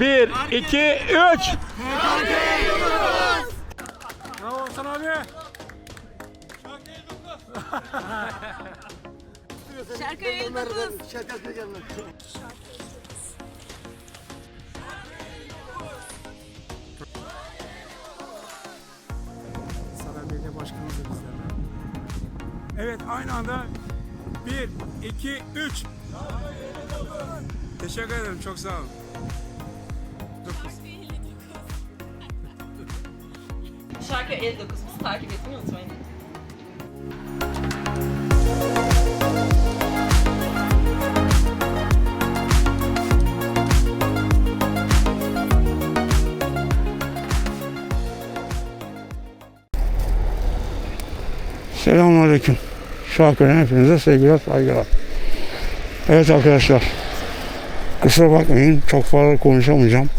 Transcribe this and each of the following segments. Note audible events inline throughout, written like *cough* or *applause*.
Bir, iki, üç. Bravo Hasan abi. Şarkı 59. Saray Belediye Başkanımız da bizlerle. Evet aynı anda 1, 2, 3. Teşekkür ederim çok sağ olun. Şarkı 59. Bizi takip etmeyi unutmayın. Selamünaleyküm. Şarkıdan hepinize sevgiler, saygılar. Evet arkadaşlar. Kusura bakmayın çok fazla konuşamayacağım.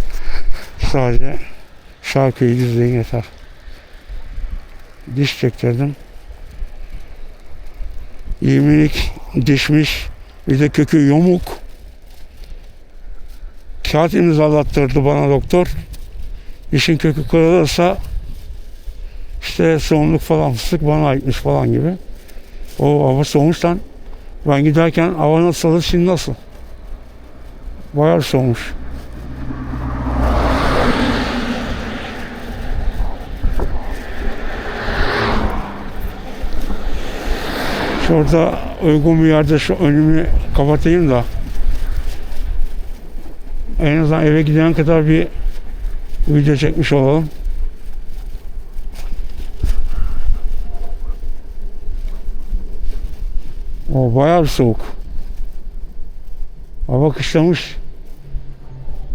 Sadece şarkıyı izleyin yeter. Diş çektirdim. Yeminik dişmiş. Bir de kökü yamuk. Kağıt imzalattırdı bana doktor. Dişin kökü kırılırsa işte soğumluk falan fıstık bana aitmiş falan gibi. O hava soğumuş lan. Ben giderken hava nasıl şimdi nasıl? Bayağı soğumuş. Şurada uygun bir yerde şu önümü kapatayım da en azından eve giden kadar bir video çekmiş olalım. O bayağı bir soğuk. Hava kışlamış.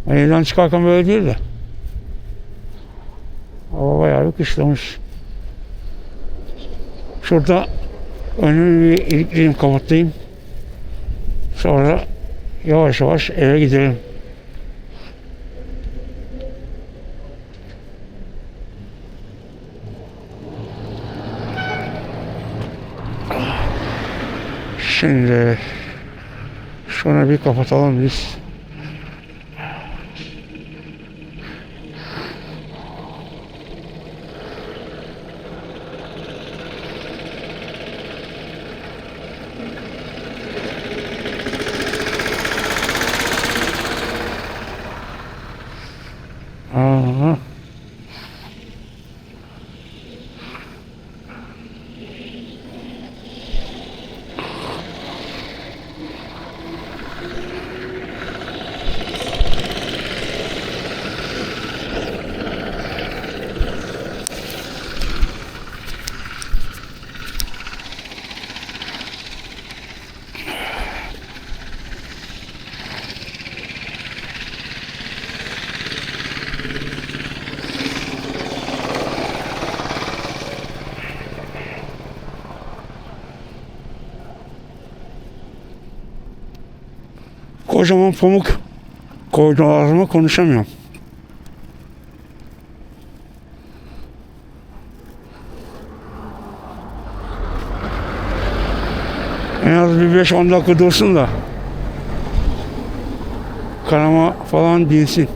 Ben evden çıkarken böyle değil de. Hava bayağı bir kışlamış. Şurada önümü bir ilikleyeyim, kapatayım. Sonra yavaş yavaş eve gidelim. Şimdi şunu bir kapatalım biz. Kocaman pamuk koydu ağzıma konuşamıyorum. En az bir 5-10 dakika dursun da kanama falan dinsin.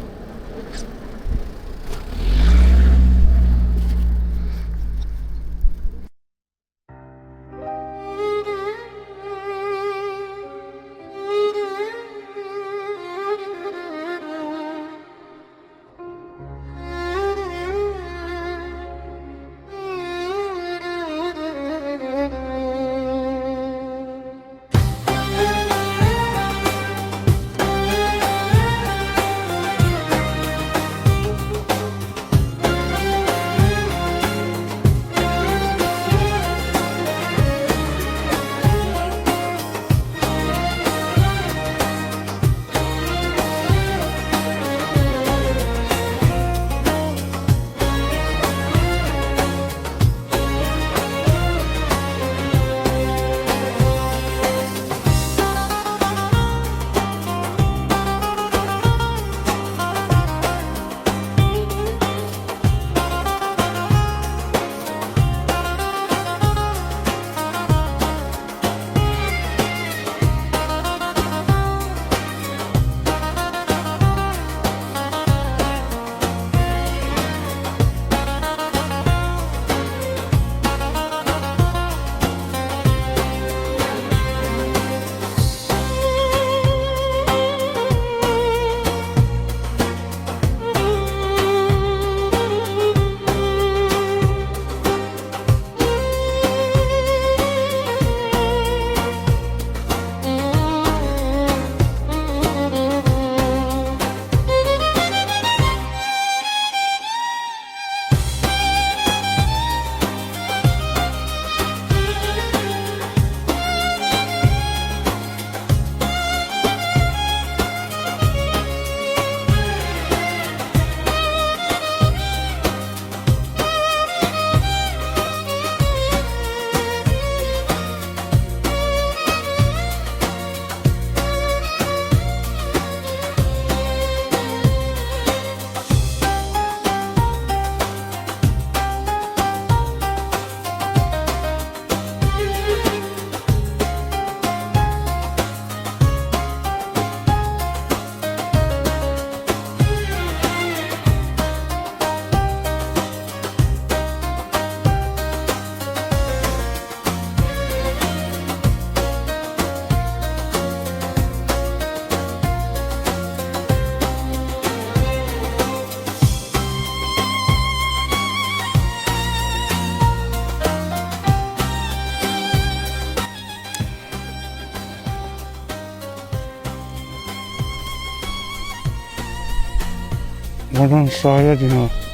Buradan sahile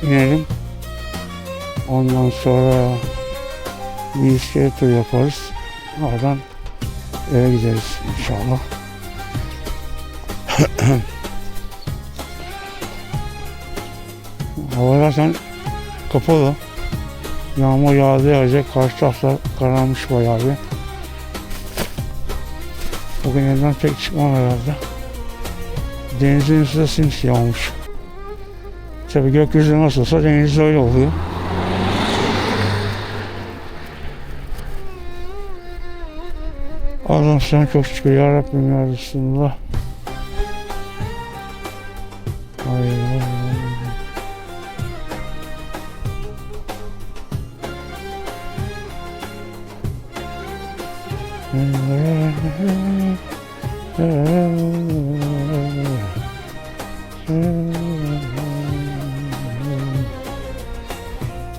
inelim. Ondan sonra bir iskele tur yaparız. Oradan eve gideriz inşallah. *clears throat* Hava zaten kapalı. Yağmur yağdı yağacak. Karşı taraflar kararmış bayağı bir. Bugün evden pek çıkmam herhalde. Denizin üstü simsiyah olmuş. Tabi gökyüzü nasılsa deniz de öyle oluyor. Allah'ım sana çok şükür ya Rabbim ya Resulullah. Ay.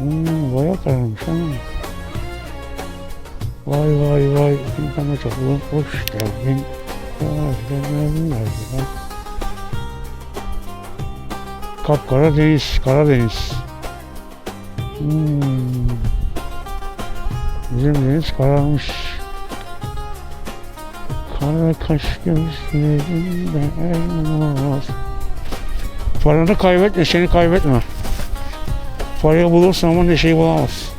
Hmm, bayağı kararmış ama. Vay vay vay, bana toplum hoş geldin. Hoş geldin. Kapkara deniz, Karadeniz. Hmm. Bizim deniz kararmış. Kara kaş gözlerinde elmas. Paranı kaybet, neşeni kaybetme. Parayı bulursun ama neşeyi bulamazsın.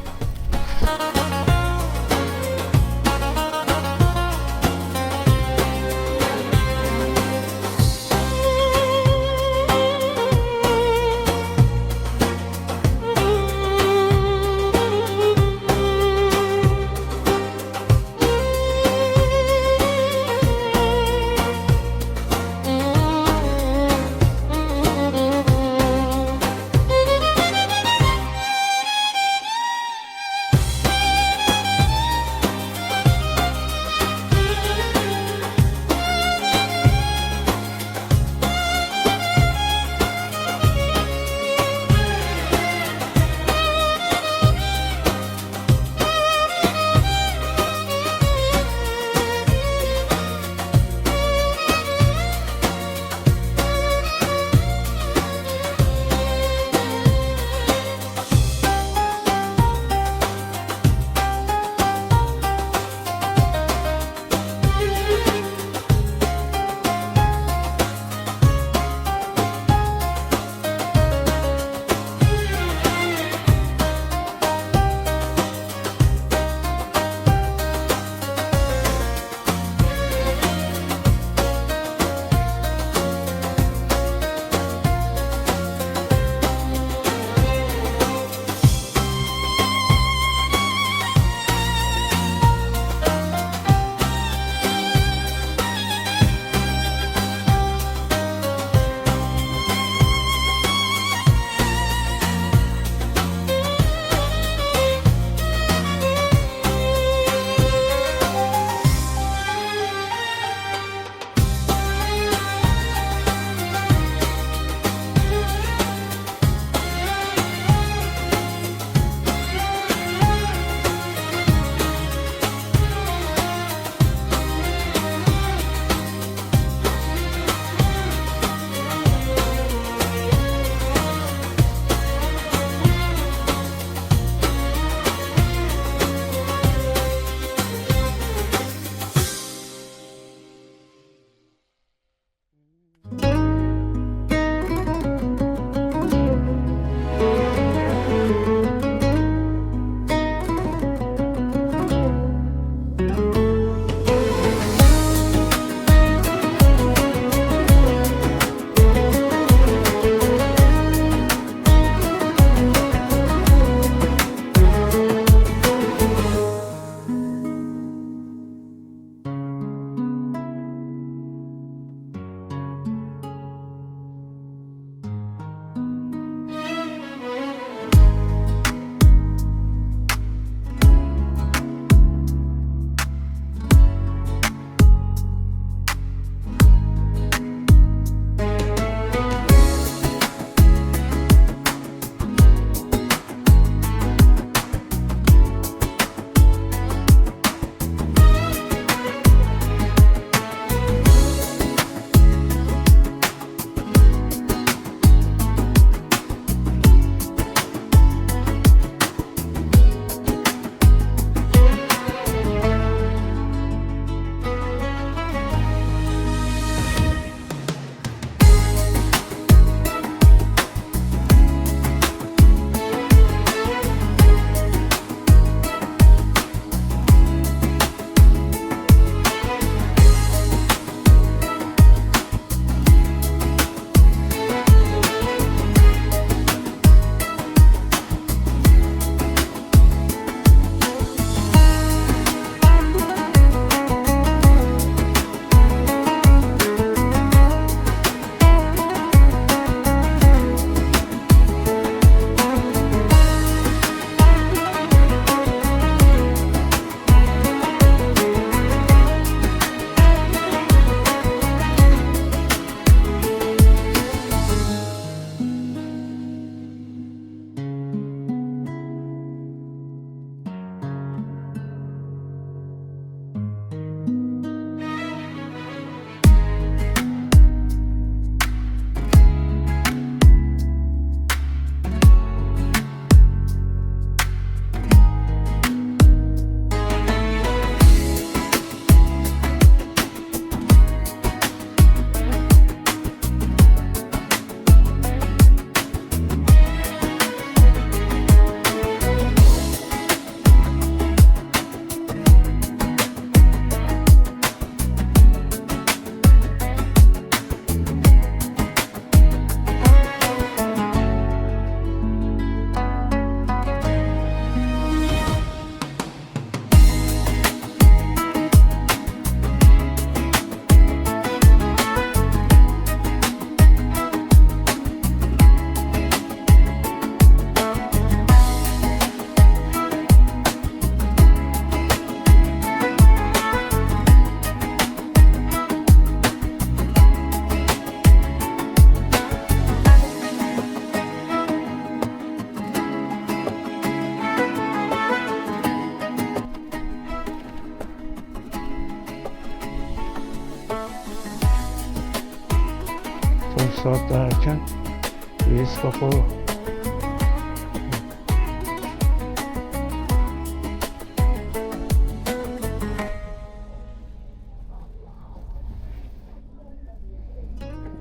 Kapalı.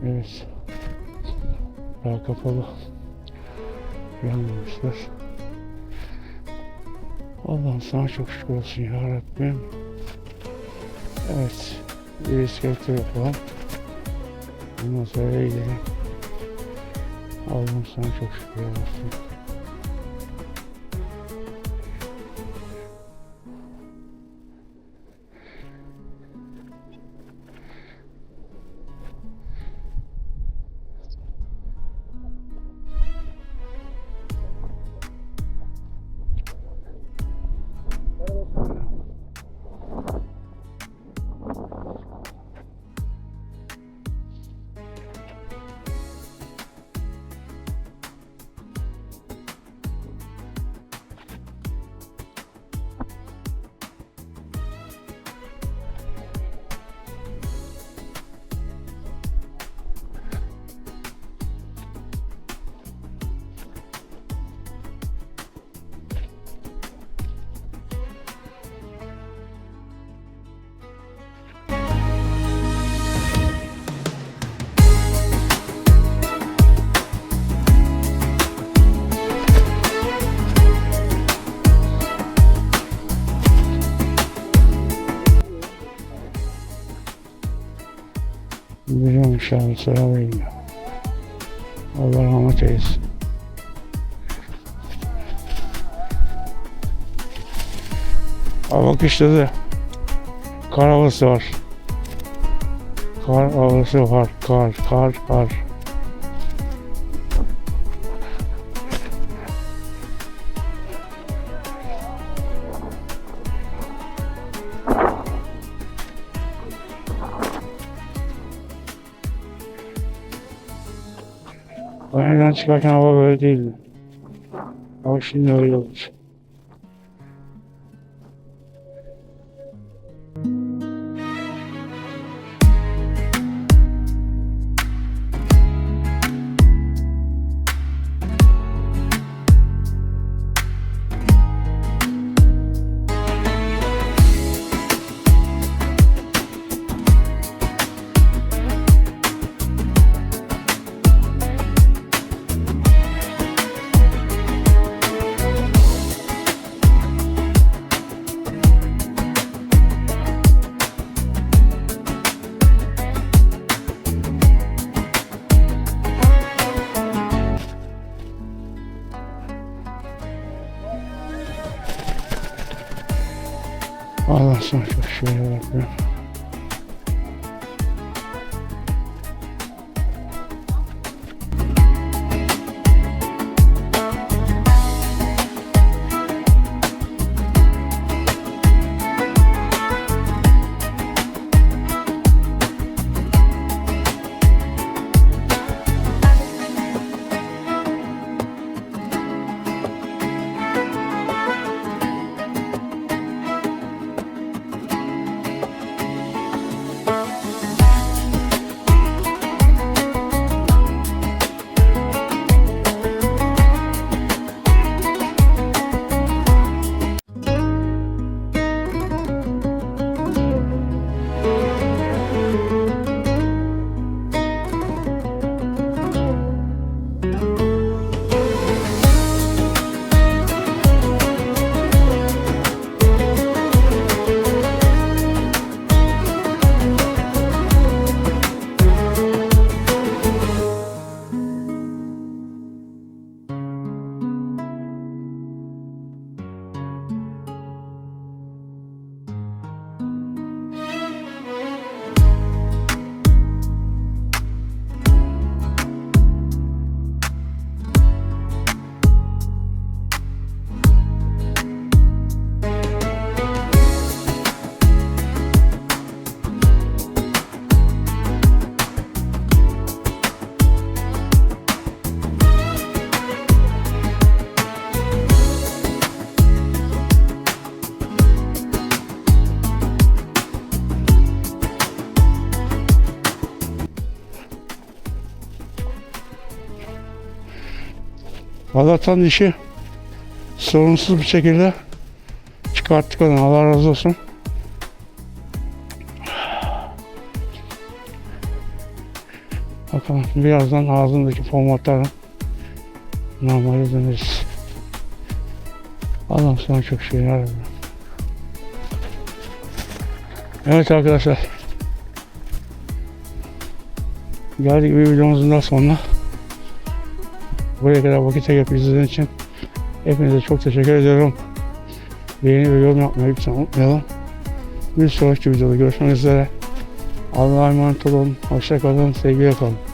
Evet. Daha kapalı. Yanmamışlar. Allah'ım sana çok şükür olsun ya Rabbim. Evet. Bir iskelet yapalım. Ondan sonra gidelim. Allah'ım sana çok şükür olsun. Biliyorum inşallah sıra vermiyor. Allah rahmet eylesin. Hava kışladı. Kar havası var. Kar havası var. Kar, kar, kar. Banyodan çıkarken hava böyle değildi. Ama şimdi öyle olmuş. Sana çok şükür Allah'tan dişi sorunsuz bir şekilde çıkarttık onu. Allah razı olsun. Bakalım birazdan ağzındaki formatlarla normale döneriz. Allah'ım sana çok şey yarabbim. Evet arkadaşlar. Geldik bir videomuzun daha sonuna. Buraya kadar vakit ayırıp için hepinize çok teşekkür ediyorum. Beğeni ve yorum yapmayı lütfen unutmayalım. Bir sonraki videoda görüşmek üzere. Allah'a emanet olun. Hoşça kalın. Sevgiyle kalın.